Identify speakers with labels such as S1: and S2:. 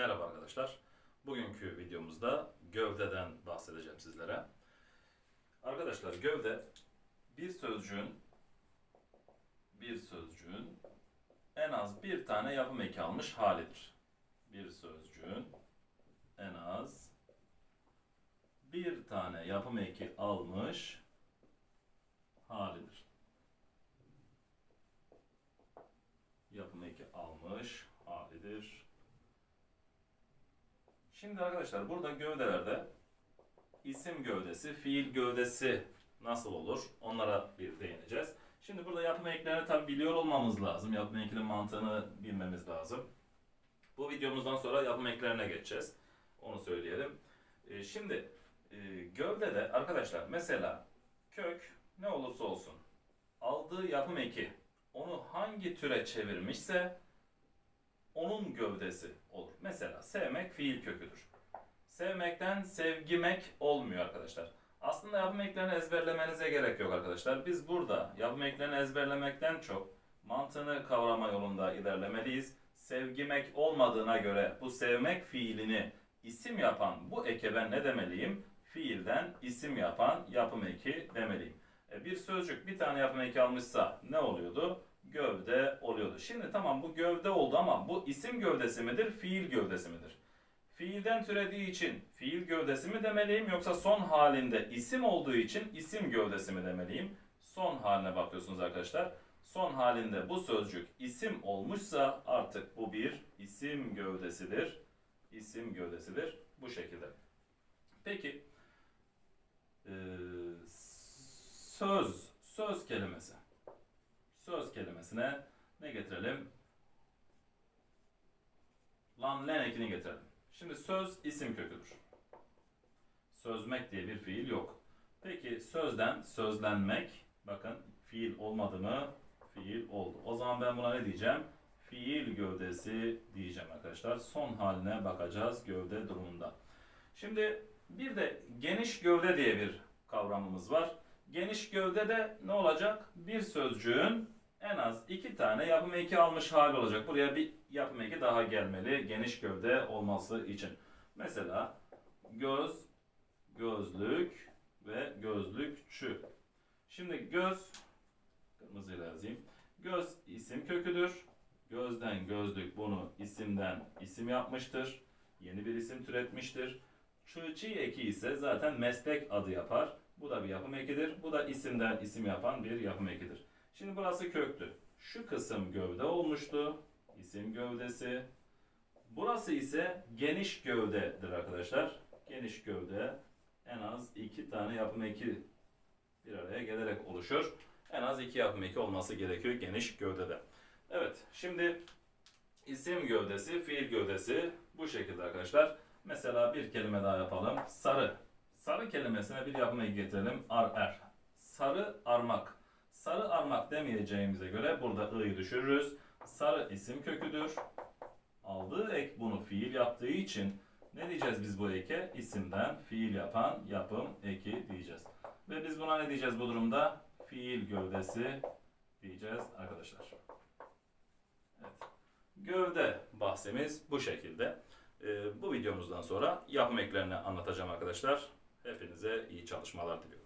S1: Merhaba arkadaşlar. Bugünkü videomuzda gövdeden bahsedeceğim sizlere. Arkadaşlar gövde bir sözcüğün bir sözcüğün en az bir tane yapım eki almış halidir. Bir sözcüğün en az bir tane yapım eki almış halidir. Yapım eki almış halidir. Şimdi arkadaşlar burada gövdelerde isim gövdesi, fiil gövdesi nasıl olur? Onlara bir değineceğiz. Şimdi burada yapım eklerini tabi biliyor olmamız lazım. Yapım ekinin mantığını bilmemiz lazım. Bu videomuzdan sonra yapım eklerine geçeceğiz. Onu söyleyelim. Ee, şimdi e, gövdede arkadaşlar mesela kök ne olursa olsun aldığı yapım eki onu hangi türe çevirmişse onun gövdesi olur. Mesela sevmek fiil köküdür. Sevmekten sevgimek olmuyor arkadaşlar. Aslında yapım eklerini ezberlemenize gerek yok arkadaşlar. Biz burada yapım eklerini ezberlemekten çok mantığını kavrama yolunda ilerlemeliyiz. Sevgimek olmadığına göre bu sevmek fiilini isim yapan bu eke ben ne demeliyim? Fiilden isim yapan yapım eki demeliyim. E, bir sözcük bir tane yapım eki almışsa ne oluyordu? Gövde. Şimdi tamam bu gövde oldu ama bu isim gövdesi midir, fiil gövdesi midir? Fiilden türediği için fiil gövdesi mi demeliyim yoksa son halinde isim olduğu için isim gövdesi mi demeliyim? Son haline bakıyorsunuz arkadaşlar. Son halinde bu sözcük isim olmuşsa artık bu bir isim gövdesidir. İsim gövdesidir. Bu şekilde. Peki söz, söz kelimesi. Söz kelimesine ne getirelim? Lan len ekini getirelim. Şimdi söz isim köküdür. Sözmek diye bir fiil yok. Peki sözden sözlenmek, bakın fiil olmadı mı? Fiil oldu. O zaman ben buna ne diyeceğim? Fiil gövdesi diyeceğim arkadaşlar. Son haline bakacağız gövde durumunda. Şimdi bir de geniş gövde diye bir kavramımız var. Geniş gövde de ne olacak? Bir sözcüğün en az iki tane yapım eki almış hali olacak. Buraya bir yapım eki daha gelmeli geniş gövde olması için. Mesela göz, gözlük ve gözlükçü. Şimdi göz, kırmızıyla yazayım. Göz isim köküdür. Gözden gözlük bunu isimden isim yapmıştır. Yeni bir isim türetmiştir. Çığçı eki ise zaten meslek adı yapar. Bu da bir yapım ekidir. Bu da isimden isim yapan bir yapım ekidir. Şimdi burası köktü. Şu kısım gövde olmuştu. İsim gövdesi. Burası ise geniş gövdedir arkadaşlar. Geniş gövde en az iki tane yapım eki bir araya gelerek oluşur. En az iki yapım eki olması gerekiyor geniş gövdede. Evet şimdi isim gövdesi, fiil gövdesi bu şekilde arkadaşlar. Mesela bir kelime daha yapalım. Sarı. Sarı kelimesine bir yapım eki getirelim. Ar er. Sarı armak. Sarı armak demeyeceğimize göre burada i'yi düşürürüz. Sarı isim köküdür. Aldığı ek bunu fiil yaptığı için ne diyeceğiz biz bu eke? İsimden fiil yapan yapım eki diyeceğiz. Ve biz buna ne diyeceğiz bu durumda? Fiil gövdesi diyeceğiz arkadaşlar. Evet. Gövde bahsimiz bu şekilde. Ee, bu videomuzdan sonra yapım eklerini anlatacağım arkadaşlar. Hepinize iyi çalışmalar diliyorum.